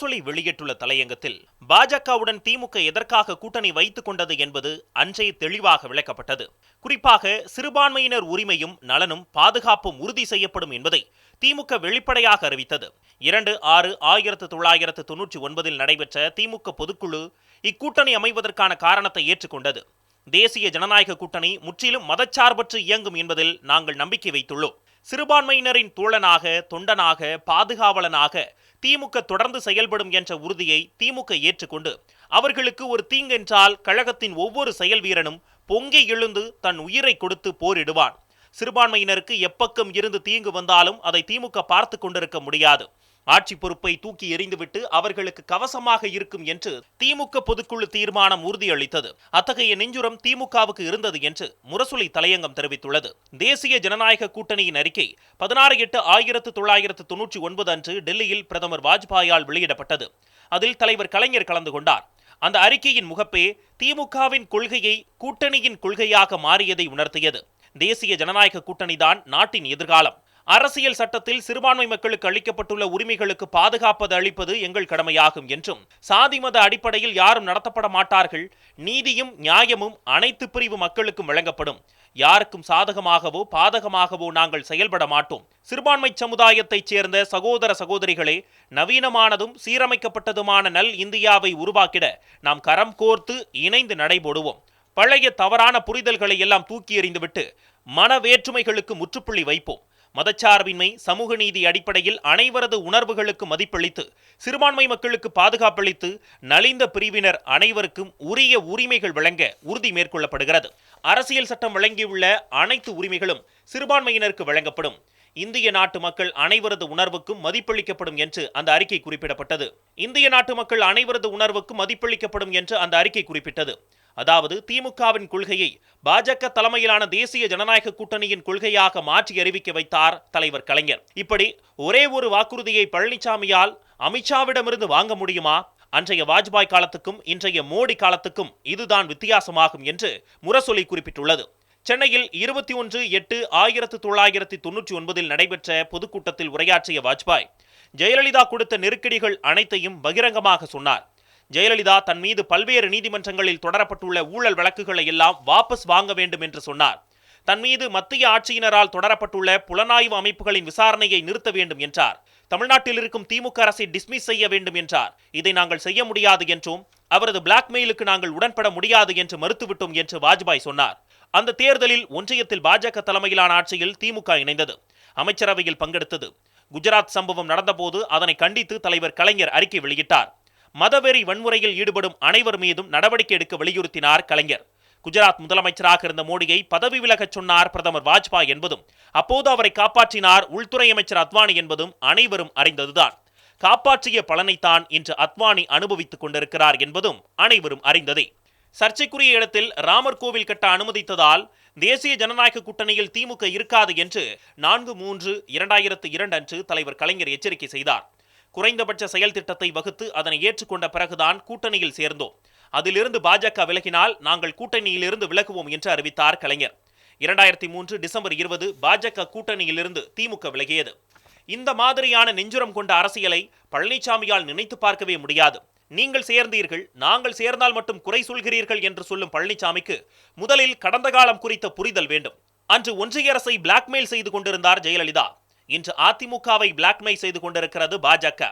முரசொலி வெளியிட்டுள்ள தலையங்கத்தில் பாஜகவுடன் திமுக எதற்காக கூட்டணி வைத்துக் கொண்டது என்பது அன்றே தெளிவாக விளக்கப்பட்டது. குறிப்பாக சிறுபான்மையினர் உரிமையும் நலனும் பாதுகாப்பும் உறுதி செய்யப்படும் என்பதை திமுக வெளிப்படையாக அறிவித்தது. இரண்டு ஆறு ஆயிரத்து தொள்ளாயிரத்து தொன்னூற்றி ஒன்பதில் நடைபெற்ற திமுக பொதுக்குழு இக்கூட்டணி அமைவதற்கான காரணத்தை ஏற்றுக்கொண்டது. தேசிய ஜனநாயக கூட்டணி முற்றிலும் மதச்சார்பற்று இயங்கும் என்பதில் நாங்கள் நம்பிக்கை வைத்துள்ளோம். சிறுபான்மையினரின் தோழனாக தொண்டனாக பாதுகாவலனாக திமுக தொடர்ந்து செயல்படும் என்ற உறுதியை திமுக ஏற்றுக்கொண்டு அவர்களுக்கு ஒரு தீங்கென்றால் கழகத்தின் ஒவ்வொரு செயல் வீரனும் பொங்கி எழுந்து தன் உயிரை கொடுத்து போரிடுவான். சிறுபான்மையினருக்கு எப்பக்கம் இருந்து தீங்கு வந்தாலும் அதை திமுக பார்த்து கொண்டிருக்க முடியாது. ஆட்சி பொறுப்பை தூக்கி எறிந்துவிட்டு அவர்களுக்கு கவசமாக இருக்கும் என்று திமுக பொதுக்குழு தீர்மானம் உறுதியளித்தது. அத்தகைய நெஞ்சுரம் திமுகவுக்கு இருந்தது என்று முரசொலி தலையங்கம் தெரிவித்துள்ளது. தேசிய ஜனநாயக கூட்டணியின் அறிக்கை பதினாறு எட்டு ஆயிரத்து தொள்ளாயிரத்து தொன்னூற்றி ஒன்பது அன்று டெல்லியில் பிரதமர் வாஜ்பாயால் வெளியிடப்பட்டது. அதில் தலைவர் கலைஞர் கலந்து கொண்டார். அந்த அறிக்கையின் முகப்பே திமுகவின் கொள்கையை கூட்டணியின் கொள்கையாக மாறியதை உணர்த்தியது. தேசிய ஜனநாயக கூட்டணிதான் நாட்டின் எதிர்காலம். அரசியல் சட்டத்தில் சிறுபான்மை மக்களுக்கு அளிக்கப்பட்டுள்ள உரிமைகளுக்கு பாதுகாப்பது அளிப்பது எங்கள் கடமையாகும் என்றும் சாதி மத அடிப்படையில் யாரும் நடத்தப்பட மாட்டார்கள் நீதியும் நியாயமும் அனைத்து பிரிவு மக்களுக்கும் வழங்கப்படும். யாருக்கும் சாதகமாகவோ பாதகமாகவோ நாங்கள் செயல்பட மாட்டோம். சிறுபான்மை சமுதாயத்தைச் சேர்ந்த சகோதர சகோதரிகளே நவீனமானதும் சீரமைக்கப்பட்டதுமான நல் இந்தியாவை உருவாக்கிட நாம் கரம் கோர்த்து இணைந்து நடைபோடுவோம். பழைய தவறான புரிதல்களை எல்லாம் தூக்கி எறிந்துவிட்டு மன வேற்றுமைகளுக்கு முற்றுப்புள்ளி வைப்போம். மதச்சார்பின்மை சமூக நீதி அடிப்படையில் அனைவரது உணர்வுகளுக்கு மதிப்பளித்து சிறுபான்மை மக்களுக்கு பாதுகாப்பளித்து நலிந்த பிரிவினர் அனைவருக்கும் உரிய உரிமைகள் வழங்க உறுதி மேற்கொள்ளப்படுகிறது. அரசியல் சட்டம் வழங்கியுள்ள அனைத்து உரிமைகளும் சிறுபான்மையினருக்கு வழங்கப்படும். இந்திய நாட்டு மக்கள் அனைவரது உணர்வுக்கும் மதிப்பளிக்கப்படும் என்று அந்த அறிக்கை குறிப்பிடப்பட்டது. இந்திய நாட்டு மக்கள் அனைவரது உணர்வுக்கும் மதிப்பளிக்கப்படும் என்று அந்த அறிக்கை குறிப்பிட்டது. அதாவது திமுகவின் கொள்கையை பாஜக தலைமையிலான தேசிய ஜனநாயக கூட்டணியின் கொள்கையாக மாற்றி அறிவிக்க வைத்தார் தலைவர் கலைஞர். இப்படி ஒரே ஒரு வாக்குறுதியை பழனிசாமியால் அமித்ஷாவிடமிருந்து வாங்க முடியுமா? அன்றைய வாஜ்பாய் காலத்துக்கும் இன்றைய மோடி காலத்துக்கும் இதுதான் வித்தியாசமாகும் என்று முரசொலி குறிப்பிட்டுள்ளது. சென்னையில் இருபத்தி ஒன்று எட்டு ஆயிரத்து தொள்ளாயிரத்தி தொன்னூற்றி ஒன்பதில் நடைபெற்ற பொதுக்கூட்டத்தில் உரையாற்றிய வாஜ்பாய் ஜெயலலிதா கொடுத்த நெருக்கடிகள் அனைத்தையும் பகிரங்கமாக சொன்னார். ஜெயலலிதா தன் மீது பல்வேறு நீதிமன்றங்களில் தொடரப்பட்டுள்ள ஊழல் வழக்குகளை எல்லாம் வாபஸ் வாங்க வேண்டும் என்று சொன்னார். தன் மீது மத்திய ஆட்சியினரால் தொடரப்பட்டுள்ள புலனாய்வு அமைப்புகளின் விசாரணையை நிறுத்த வேண்டும் என்றார். தமிழ்நாட்டில் இருக்கும் திமுக அரசை டிஸ்மிஸ் செய்ய வேண்டும் என்றார். இதை நாங்கள் செய்ய முடியாது என்றும் அவரது பிளாக்மெயிலுக்கு நாங்கள் உடன்பட முடியாது என்று மறுத்துவிட்டோம் என்று வாஜ்பாய் சொன்னார். அந்த தேர்தலில் ஒன்றியத்தில் பாஜக தலைமையிலான ஆட்சியில் திமுக இணைந்தது. அமைச்சரவையில் பங்கெடுத்தது. குஜராத் சம்பவம் நடந்தபோது அதனை கண்டித்து தலைவர் கலைஞர் அறிக்கை வெளியிட்டார். மதவெறி வன்முறையில் ஈடுபடும் அனைவர் மீதும் நடவடிக்கை எடுக்க வலியுறுத்தினார் கலைஞர். குஜராத் முதலமைச்சராக இருந்த மோடியை பதவி விலகச் சொன்னார் பிரதமர் வாஜ்பாய் என்பதும் அப்போது அவரை காப்பாற்றினார் உள்துறை அமைச்சர் அத்வானி என்பதும் அனைவரும் அறிந்ததுதான். காப்பாற்றிய பலனைத்தான் இன்று அத்வானி அனுபவித்துக் கொண்டிருக்கிறார் என்பதும் அனைவரும் அறிந்ததே. சர்ச்சைக்குரிய இடத்தில் ராமர் கோவில் கட்ட அனுமதித்ததால் தேசிய ஜனநாயக கூட்டணியில் திமுக இருக்காது என்று நான்கு மூன்று இரண்டாயிரத்து இரண்டு அன்று தலைவர் கலைஞர் எச்சரிக்கை செய்தார். குறைந்தபட்ச செயல் திட்டத்தை வகுத்து அதனை ஏற்றுக்கொண்ட பிறகுதான் கூட்டணியில் சேர்ந்தோம். அதிலிருந்து பாஜக விலகினால் நாங்கள் கூட்டணியிலிருந்து விலகுவோம் என்று அறிவித்தார் கலைஞர். இரண்டாயிரத்தி மூன்று டிசம்பர் இருபது பாஜக கூட்டணியிலிருந்து திமுக விலகியது. இந்த மாதிரியான நெஞ்சுரம் கொண்ட அரசியலை பழனிசாமியால் நினைத்து பார்க்கவே முடியாது. நீங்கள் சேர்ந்தீர்கள் நாங்கள் சேர்ந்தால் மட்டும் குறை சொல்கிறீர்கள் என்று சொல்லும் பழனிசாமிக்கு முதலில் கடந்த காலம் குறித்த புரிதல் வேண்டும். அன்று ஒன்றிய அரசை பிளாக்மெயில் செய்து கொண்டிருந்தார் ஜெயலலிதா. இன்று அதிமுகவை பிளாக்மெயில் செய்து கொண்டிருக்கிறது பாஜக.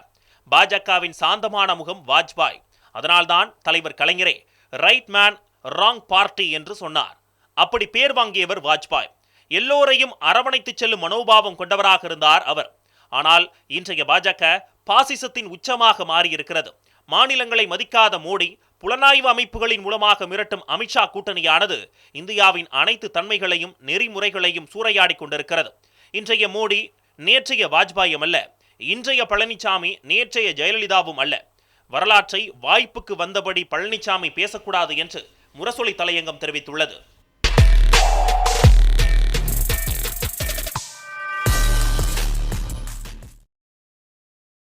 பாஜகவின் சாந்தமான முகம் வாஜ்பாய். அதனால்தான் தலைவர் கலைஞரே ரைட் மேன் ராங் பார்ட்டி என்று சொன்னார். அப்படி பேர் வாங்கியவர் வாஜ்பாய். எல்லோரையும் அரவணைத்து செல்லும் மனோபாவம் கொண்டவராக இருந்தார் அவர். ஆனால் இன்றைய பாஜக பாசிசத்தின் உச்சமாக மாறியிருக்கிறது. மாநிலங்களை மதிக்காத மோடி புலனாய்வு அமைப்புகளின் மூலமாக மிரட்டும் அமித்ஷா கூட்டணியானது இந்தியாவின் அனைத்து தன்மைகளையும் நெறிமுறைகளையும் சூறையாடி கொண்டிருக்கிறது. இன்றைய மோடி நேற்றைய வாஜ்பாயும் அல்ல இன்றைய பழனிசாமி நேற்றைய ஜெயலலிதாவும் அல்ல. வரலாற்றை வாய்ப்புக்கு வந்தபடி பழனிசாமி பேசக்கூடாது என்று முரசொலி தலையங்கம் தெரிவித்துள்ளது.